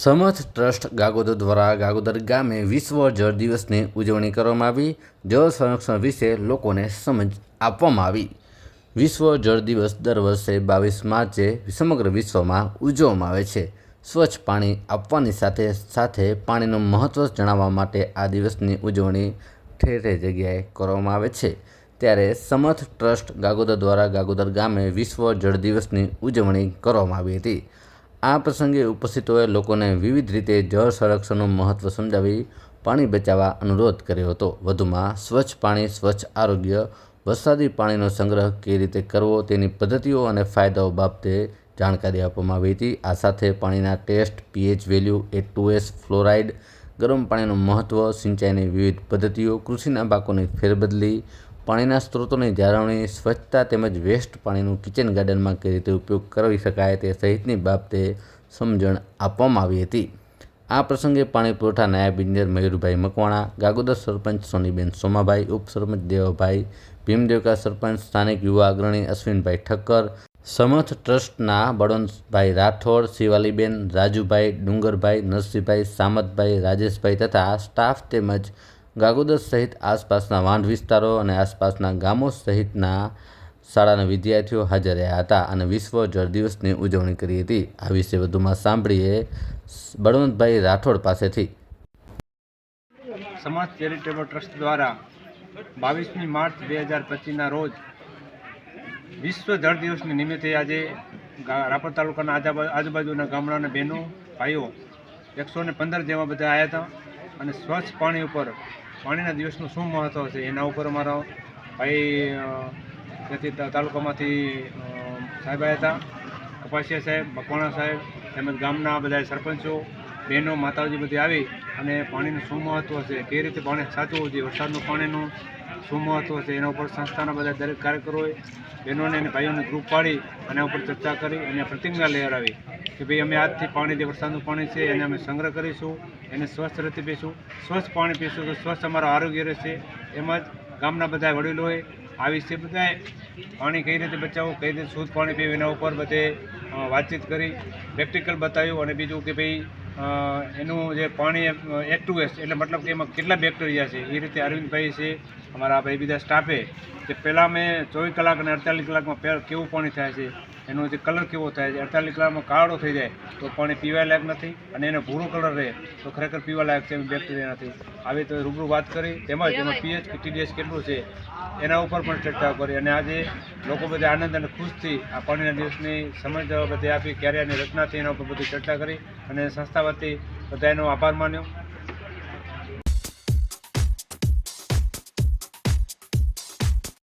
સમર્થ ટ્રસ્ટ ગાગોદર દ્વારા ગાગોદર ગામે વિશ્વ જળ દિવસની ઉજવણી કરવામાં આવી. જળ સંરક્ષણ વિશે લોકોને સમજ આપવામાં આવી. વિશ્વ જળ દિવસ દર વર્ષે બાવીસ માર્ચે સમગ્ર વિશ્વમાં ઉજવવામાં આવે છે. સ્વચ્છ પાણી આપવાની સાથે સાથે પાણીનું મહત્ત્વ જણાવવા માટે આ દિવસની ઉજવણી ઠેર ઠેર જગ્યાએ કરવામાં આવે છે. ત્યારે સમર્થ ટ્રસ્ટ ગાગોદર દ્વારા ગાગોદર ગામે વિશ્વ જળ દિવસની ઉજવણી કરવામાં આવી હતી. આ પ્રસંગે ઉપસ્થિતોએ લોકોને વિવિધ રીતે જળ સંરક્ષણનું મહત્ત્વ સમજાવી પાણી બચાવવા અનુરોધ કર્યો હતો. વધુમાં, સ્વચ્છ પાણી, સ્વચ્છ આરોગ્ય, વરસાદી પાણીનો સંગ્રહ કેવી રીતે કરવો તેની પદ્ધતિઓ અને ફાયદાઓ બાબતે જાણકારી આપવામાં આવી હતી. આ સાથે પાણીના test, pH value, A two S, fluoride, ગરમ પાણીનું મહત્ત્વ સિંચાઈની વિવિધ પદ્ધતિઓ, કૃષિના પાકોની ફેરબદલી પાણીના સ્ત્રોતોની જાળવણી, સ્વચ્છતા તેમજ વેસ્ટ પાણીનું કિચન ગાર્ડનમાં કઈ રીતે ઉપયોગ કરી શકાય તે સહિતની બાબતે સમજણ આપવામાં આવી હતી. આ પ્રસંગે પાણી પુરવઠા નાયબ ઇજનેર મયુરભાઈ મકવાણા, ગાગોદર સરપંચ સોનીબેન સોમાભાઈ ઉપસરપંચ દેવભાઈ, ભીમદેવકા સરપંચ સ્થાનિક યુવા અગ્રણી અશ્વિનભાઈ ઠક્કર, સમર્થ ટ્રસ્ટના બળવંતભાઈ રાઠોડ, શિવાલીબેન રાજુભાઈ ડુંગરભાઈ, નરસિંહભાઈ સામતભાઈ રાજેશભાઈ તથા સ્ટાફ તેમજ ગાગોદર સહિત આસપાસના વાંઢ વિસ્તારો અને આસપાસના ગામો સહિતના શાળાના વિદ્યાર્થીઓ હાજર રહ્યા હતા અને વિશ્વ જળ દિવસની ઉજવણી કરી હતી. આ વિશે વધુમાં સાંભળીએ બળવંતભાઈ રાઠોડ પાસેથી. સમાજ ચેરિટેબલ ટ્રસ્ટ દ્વારા બાવીસમી માર્ચ બે હજાર પચીસના રોજ વિશ્વ જળ દિવસની નિમિત્તે આજે રાપર તાલુકાના આજુબા- આજુબાજુના ગામડાના બહેનો, ભાઈઓ, એકસો ને પંદર જેવા બધા આવ્યા હતા. અને સ્વચ્છ પાણી ઉપર પાણીના દિવસનું શું મહત્ત્વ છે? એના ઉપર અમારો ભાઈ ત્યાંથી તાલુકામાંથી સાહેબ આવ્યા હતા. કપાસિયા સાહેબ, મકવાણા સાહેબ, તેમજ ગામના બધા સરપંચો, બહેનો, માતાજી બધી આવી અને પાણીનું શું મહત્ત્વ છે? કેવી રીતે પાણી સાચવવું જોઈએ? વરસાદનું પાણીનું શું મહત્ત્વ છે. એના ઉપર સંસ્થાના બધા દરેક કાર્યકરોએ બહેનોને અને ભાઈઓને ગ્રુપ પાડી અને ઉપર ચર્ચા કરી અને પ્રતિજ્ઞા લહેરાવી કે ભાઈ અમે આજથી પાણી જે વરસાદનું પાણી છે એને અમે સંગ્રહ કરીશું, એને સ્વસ્થ રીતે પીશું. સ્વચ્છ પાણી પીશું તો સ્વસ્થ અમારું આરોગ્ય રહેશે. એમ જ ગામના બધા વડીલોએ આવી છે બધાએ પાણી કઈ રીતે બચાવવું, કઈ રીતે શુદ્ધ પાણી પીવું, એના ઉપર બધે વાતચીત કરી, પ્રેક્ટિકલ બતાવ્યું અને બીજું કે ભાઈ એનું જે પાણી એચ ટુ એસ એટલે મતલબ કે એમાં કેટલા બેક્ટેરિયા છે, એ રીતે અરવિંદભાઈ છે, અમારા ભાઈ બીજા સ્ટાફે કે પહેલાં મેં ચોવીસ કલાક અને અડતાલીસ કલાકમાં કેવું પાણી થાય છે એનો જે કલર કેવો થાય છે અડતાલીસ કલાકમાં કાળો થઈ જાય તો પાણી પીવા લાયક નથી અને એનો ભૂરો કલર રહે તો ખરેખર પીવા લાયક છે એમાં બેક્ટેરિયા નથી. આવી તો રૂબરૂ વાત કરી તેમજ એમાં પીએચ કે ટીડીએસ કેટલું છે એના ઉપર પણ ચર્ચા કરી અને આજે લોકો બધા આનંદ અને ખુશથી આ પાણીના દિવસની સમજ બધી આપી ક્યારે એની રચના થઈ એના ઉપર બધી ચર્ચા કરી અને સંસ્થા વતી બધા એનો આભાર માન્યો.